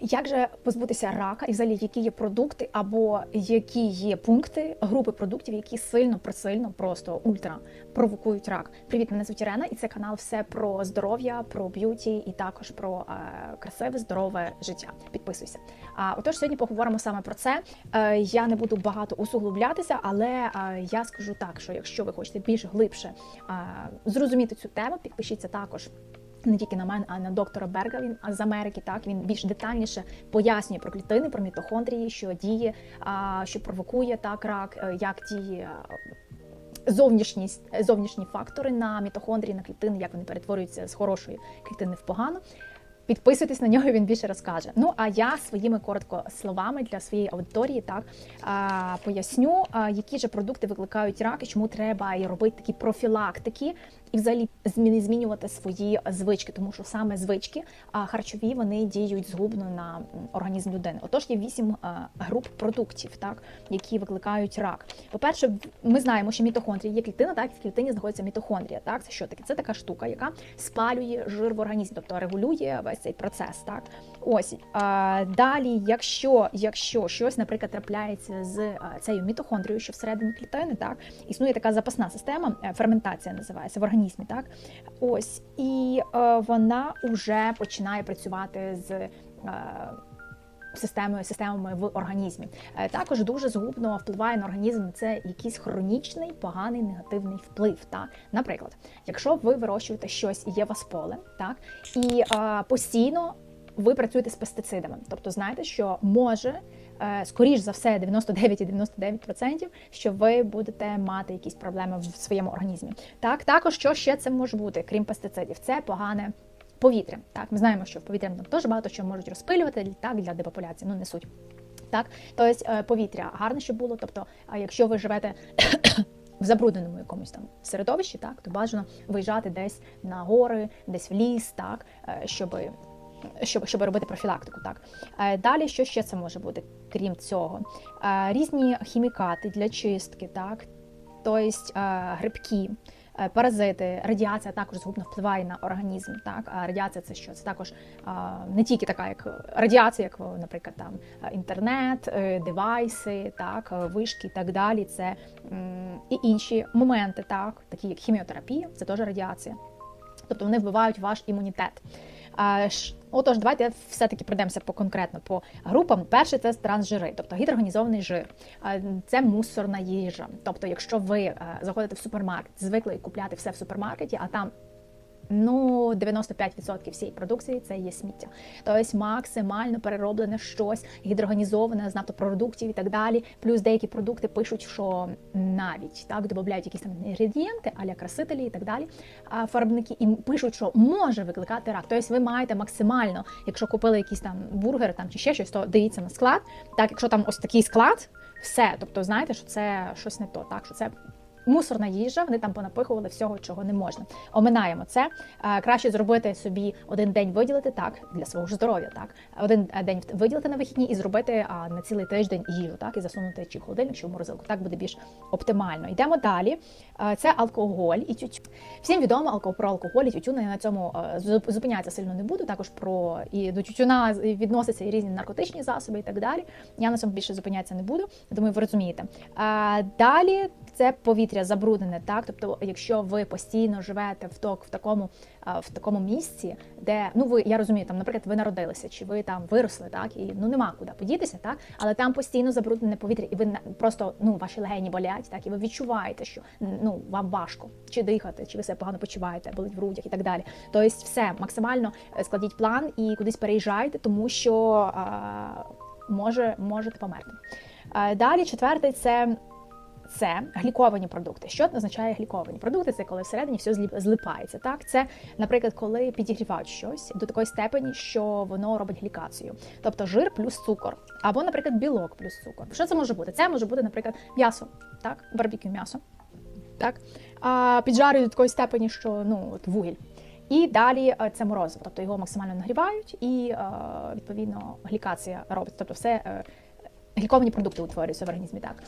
Як же позбутися рака, і взагалі які є продукти або які є пункти групи продуктів, які сильно присильно, просто ультра провокують рак? Привіт, мене звуть Ірена, і це канал все про здоров'я, про б'юті і також про е, красиве, здорове життя. Підписуйся. А отож, сьогодні поговоримо саме про це. Е, я не буду багато усуглублятися, але е, я скажу так, що якщо ви хочете більш глибше е, зрозуміти цю тему, підпишіться також. Не тільки на мене, а на доктора Берга. Він з Америки. Так він більш детальніше пояснює про клітини, про мітохондрії, що діє, що провокує так рак, е, як діє. Зовнішність, зовнішні фактори на мітохондрії, на клітини, як вони перетворюються з хорошої клітини в погану. Підписуйтесь на нього, він більше розкаже. Ну а я своїми коротко словами для своєї аудиторії так поясню, які ж продукти викликають рак і чому треба робити такі профілактики, і взагалі змінювати свої звички, тому що саме звички харчові вони діють згубно на організм людини. Отож, є вісім груп продуктів, так які викликають рак. По-перше, ми знаємо, що мітохондрії є клітина, так і в клітині знаходиться мітохондрія. Так, це що таке? Це така штука, яка спалює жир в організмі, тобто регулює весь цей процес. Так, ось а, далі, якщо якщо щось, наприклад, трапляється з цією мітохондрією, що всередині клітини, так існує така запасна система, е, ферментація називається в організмі. Так, ось і е, вона вже починає працювати з. е, Системою системами в організмі Е, також дуже згубно впливає на організм це якийсь хронічний поганий негативний вплив. Так, наприклад, якщо ви вирощуєте щось і є вас поле, так і е, постійно ви працюєте з пестицидами, тобто знаєте, що може. Е, Скоріш за все, 99,99%, що ви будете мати якісь проблеми в своєму організмі. Так, також що ще це може бути, крім пестицидів, це погане повітря. Так, ми знаємо, що в повітря там теж багато що можуть розпилювати так для депопуляції, ну не суть. Так, тобто е, повітря гарне, щоб було. Тобто, якщо ви живете в забрудненому якомусь там середовищі, так то бажано виїжджати десь на гори, десь в ліс, так е, щоб. Щоб, щоб робити профілактику, так Е, далі, що ще це може бути, крім цього? Е, Різні хімікати для чистки, так тобто е, грибки, паразити, радіація також згубно впливає на організм. Так, а радіація це що? Це також не тільки така, як радіація, як, наприклад, там інтернет, девайси, так, вишки і так далі. Це і інші моменти, так, такі як хіміотерапія, це теж радіація. Тобто вони вбивають ваш імунітет. Отож, давайте все-таки пройдемося по конкретно по групам. Перший це трансжири, тобто гідрогенізований жир. Це мусорна їжа. Тобто, якщо ви е, заходите в супермаркет, звикли купляти все в супермаркеті, а там Ну, 95% всієї продукції це є сміття. Тобто максимально перероблене щось, гідрогенізоване з нафтопродуктів і так далі. Плюс деякі продукти пишуть, що навіть так додають якісь там інгредієнти, аля красителі і так далі. А фарбники і пишуть, що може викликати рак. Тобто ви маєте максимально, якщо купили якийсь там бургер там чи ще щось, то дивіться на склад. Так, якщо там ось такий склад, все. Тобто, знаєте, що це щось не то, так що це мусорна їжа, вони там понапихували всього, чого не можна. Оминаємо це. Е, Краще зробити собі один день виділити так для свого ж здоров'я. Так один е, день виділити на вихідні і зробити на цілий тиждень їжу, так і засунути чи в холодильник, чи в морозилку. Так буде більш оптимально. Йдемо далі. Е, Це алкоголь і тютюн. Всім відомо про алкоголь і тютюн. Я на цьому зупинятися сильно не буду. Також про і до тютюна відносяться і різні наркотичні засоби і так далі. Я на цьому більше зупинятися не буду. Думаю, ви розумієте. Далі це повітря забруднене. Так, тобто, якщо ви постійно живете в ток в такому в такому місці, де ну ви я розумію, там, наприклад, ви народилися, чи ви там виросли, так і ну нема куди подітися, так, але там постійно забруднене повітря, і ви просто ну ваші легені болять, так і ви відчуваєте, що ну вам важко чи дихати, чи ви себе погано почуваєте, болить в грудях і так далі. Тобто, все максимально е, складіть план і кудись переїжджайте, тому що а, може можете померти. Е, Далі четвертий це. Це гліковані продукти. Що означає гліковані продукти? Це коли всередині все злипається. Так, це, наприклад, коли підігрівають щось до такої степені, що воно робить глікацію, тобто жир плюс цукор, або, наприклад, білок плюс цукор. Що це може бути? Це може бути, наприклад, м'ясо, так, барбекю м'ясо, так, а піджарюють до такої степені, що ну от вугіль. І далі е, це морозиво, тобто його максимально нагрівають, і е, відповідно глікація робиться. Тобто, все е, гліковані продукти утворюються в організмі. Так.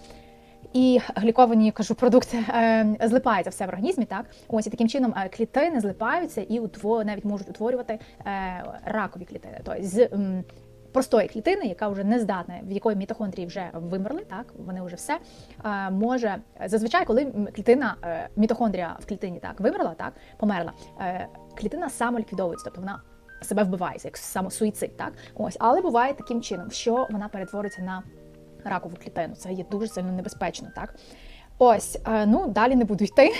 І гліковані кажу продукти е, злипається все в організмі, так? Ось і таким чином е, клітини злипаються і утво навіть можуть утворювати е, ракові клітини. Тобто з простої клітини, яка вже не здатна, в якої мітохондрії вже вимерли, так? Вони вже все може зазвичай, коли клітина мітохондрія в клітині так вимерла, так померла, клітина самоліквідовується, тобто вона себе вбивається, як самосуїцид, так? Ось, але буває таким чином, що вона перетвориться на ракову клітину. Це є дуже сильно небезпечно, так. Ось, е, ну далі не буду йти.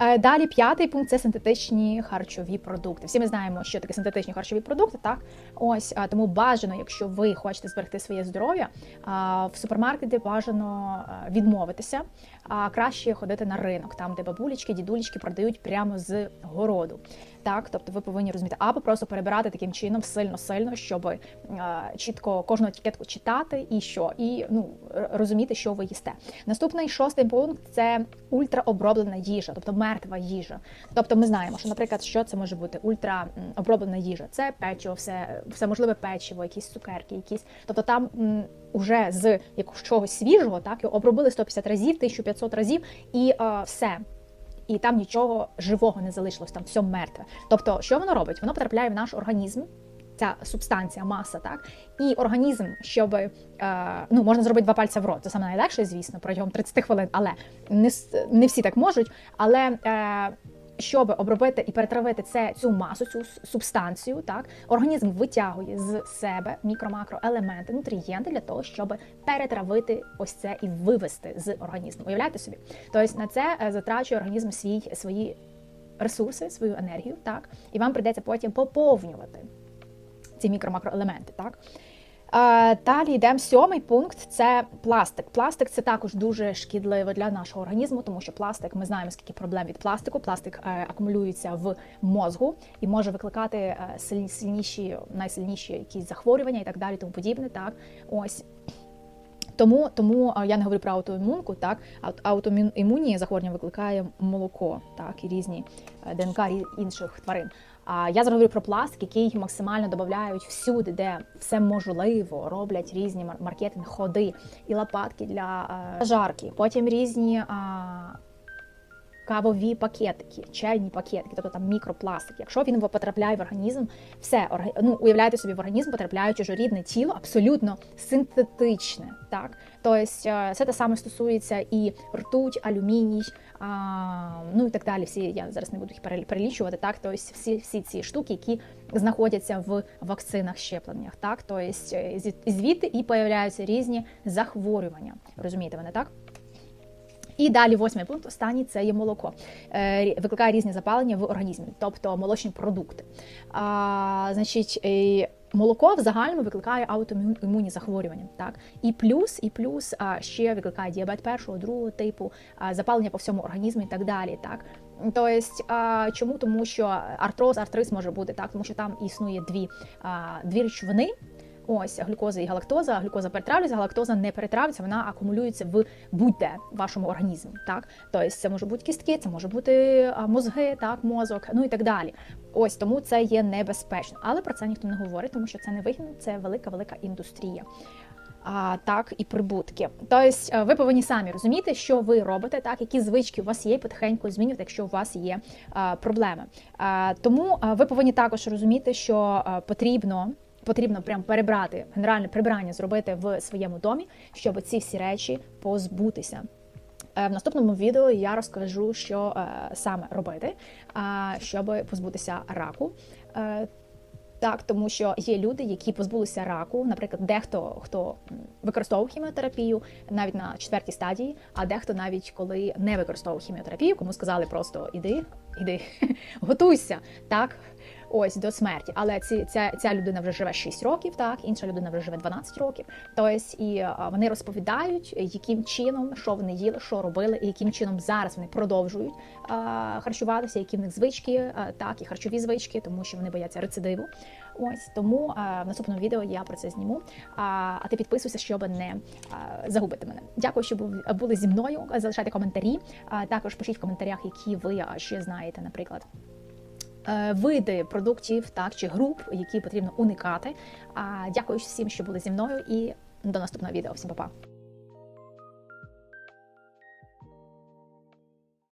Е, Далі п'ятий пункт це синтетичні харчові продукти. Всі ми знаємо, що таке синтетичні харчові продукти. Так, ось тому бажано, якщо ви хочете зберегти своє здоров'я, в супермаркеті бажано відмовитися, а краще ходити на ринок, там де бабулечки, дідулечки продають прямо з городу. Так, тобто ви повинні розуміти, або просто перебирати таким чином сильно-сильно, щоб а, чітко кожну етикетку читати і що, і ну розуміти, що ви їсте. Наступний шостий пункт це ультраоброблена їжа, тобто мертва їжа. Тобто ми знаємо, що, наприклад, що це може бути ультраоброблена їжа. Це печиво, все, все можливе печиво, якісь цукерки, якісь. Тобто там м, уже з якогось чогось свіжого, так його обробили 150 разів, 1500 разів, і е, все. І там нічого живого не залишилось, там все мертве. Тобто, що воно робить? Воно потрапляє в наш організм. Ця субстанція, маса, так і організм, щоб е, ну можна зробити два пальця в рот. Це саме найлегше, звісно, протягом 30 хвилин, але не, не всі так можуть. Але е, щоб обробити і перетравити це цю масу, цю субстанцію, так організм витягує з себе мікро-макроелементи, нутрієнти для того, щоб перетравити ось це і вивести з організму. Уявляєте собі? Тобто на це е, затрачує організм свій свої ресурси, свою енергію, так і вам прийдеться потім поповнювати ці мікро-макроелементи. Так? Е, Далі йдемо сьомий пункт це пластик. Пластик це також дуже шкідливо для нашого організму, тому що пластик, ми знаємо, скільки проблем від пластику. Пластик е, акумулюється в мозгу і може викликати е, сильніші, найсильніші якісь захворювання і так далі, тому подібне. Так, ось. Тому, тому я не говорю про аутоімунку, так Аут- аутоімунні захворювання викликає молоко, так і різні е, ДНК інших тварин. А я зараз говорю про пластик, який максимально додають всюди, де все можливо, роблять різні мар- маркетинг ходи і лопатки для е, жарки. Потім різні. А, Кавові пакетики, чайні пакетики, тобто там мікропластик. Якщо він потрапляє в організм, все ну, уявляйте собі, в організм потрапляє чужорідне тіло, абсолютно синтетичне. Так, тобто е, це те саме стосується і ртуть, алюміній, а, ну і так далі. Всі я зараз не буду їх перелічувати. Так, тобто всі, всі ці штуки, які знаходяться в вакцинах, щепленнях. Так, тобто е, звідти і появляються різні захворювання. Розумієте мене так? І далі восьмий пункт, останній це є молоко. Е, викликає різні запалення в організмі, тобто молочні продукти. А, значить, е, молоко в загальному викликає аутоімунні захворювання. Так? І плюс, і плюс а, ще викликає діабет першого, другого типу, а, запалення по всьому організму і так далі. Так? Тобто, чому? Тому що артроз, артриз може бути так, тому що там існує дві, а, дві речовини. Ось глюкоза і галактоза. Глюкоза перетравлюється, галактоза не перетравлюється, вона акумулюється в будь-де вашому організмі. Так, тобто це може бути кістки, це може бути мозги, так, мозок, ну і так далі. Ось тому це є небезпечно. Але про це ніхто не говорить, тому що це не вигідно, це велика велика індустрія. А, так, і прибутки. Тобто е, ви повинні самі розуміти, що ви робите, так, які звички у вас є, і потихеньку змінювати, якщо у вас є а, проблеми. А, тому а, ви повинні також розуміти, що потрібно. Потрібно прям перебрати генеральне прибирання, зробити в своєму домі, щоб ці всі речі позбутися. Е, В наступному відео я розкажу, що е, саме робити, а, щоб позбутися раку. Е, так, тому що є люди, які позбулися раку. Наприклад, дехто хто використовував хіміотерапію навіть на четвертій стадії, а дехто навіть коли не використовував хіміотерапію, кому сказали просто іди, іди, готуйся, так. Ось до смерті, але ці ця, ця людина вже живе 6 років, так інша людина вже живе 12 років. Тобто і а, вони розповідають, яким чином що вони їли, що робили, і яким чином зараз вони продовжують а, харчуватися, які в них звички, а, так і харчові звички, тому що вони бояться рецидиву. Ось тому а, в наступному відео я про це зніму. А, а ти підписуйся, щоб не а, загубити мене. Дякую, що були зі мною. Залишайте коментарі. А, також пишіть в коментарях, які ви ще знаєте, наприклад. Е, Види продуктів так чи груп, які потрібно уникати. А дякую всім, що були зі мною, і до наступного відео. Всім па-па.